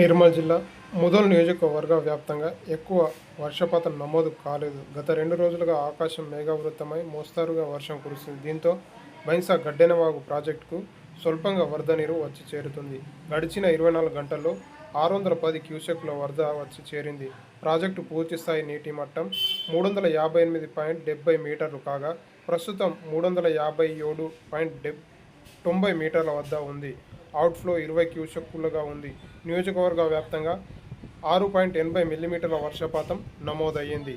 నిర్మల్ జిల్లా ముదల్ నియోజకవర్గ వ్యాప్తంగా ఎక్కువ వర్షపాతం నమోదు కాలేదు. గత రెండు రోజులుగా ఆకాశం మేఘావృతమై మోస్తారుగా వర్షం కురుస్తుంది. దీంతో బైన్సా గడ్డెనవాగు ప్రాజెక్టుకు స్వల్పంగా వరద నీరు వచ్చి చేరుతుంది. గడిచిన ఇరవై నాలుగు గంటల్లో ఆరు వందల పది క్యూసెక్ల వరద వచ్చి చేరింది. ప్రాజెక్టు పూర్తి స్థాయి నీటి మట్టం మూడు వందల యాభై ఎనిమిది పాయింట్ డెబ్బై మీటర్లు కాగా ప్రస్తుతం మూడు వందల యాభై ఏడు పాయింట్ డెబ్ తొంభై మీటర్ల వద్ద ఉంది. అవుట్ఫ్లో ఇరవై క్యూసెక్కులుగా ఉంది. నియోజకవర్గ వ్యాప్తంగా ఆరు పాయింట్ ఎనభై మిల్లీమీటర్ల వర్షపాతం నమోదయ్యింది.